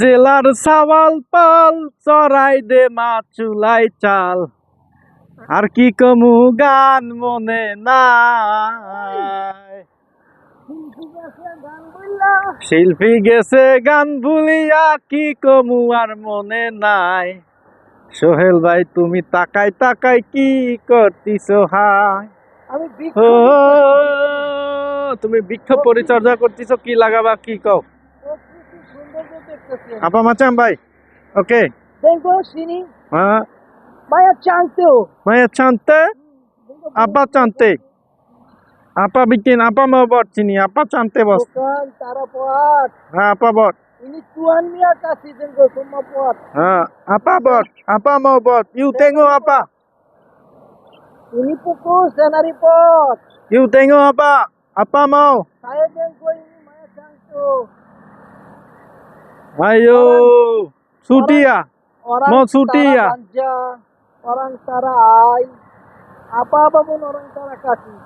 জেলার সাওয়াল পাল চড়াই দে মা চুলাই চাল। আর কি কমু গান মনে নাই। শিল্পী গেছে গান ভুলিয়া কি কমু আর মনে নাই। সোহেল ভাই তুমি তাকাই তাকাই কি করতিস হাই তুমি বৃক্ষ পরিচর্যা করতেছো কি লাগাবা কি কও? Apa macam baik? Oke. Bengko Tengok sini. Ah. Maya cantik. Maya cantik? Apa cantik? Apa bikin? Apa mau buat sini? Apa cantik bos? Bukan, cara buat. Ah, apa buat? Ini Tuhan dia kasih tengok semua buat. Ah, apa buat? Apa mau buat? You tengok, apa? Ini fokus dan report. You tengok apa? Apa mau? Saya tengok ini Maya cantik. Ayo, sudi ya? orang Mau cuti ya? orang tara ai apa apapun orang tara kasih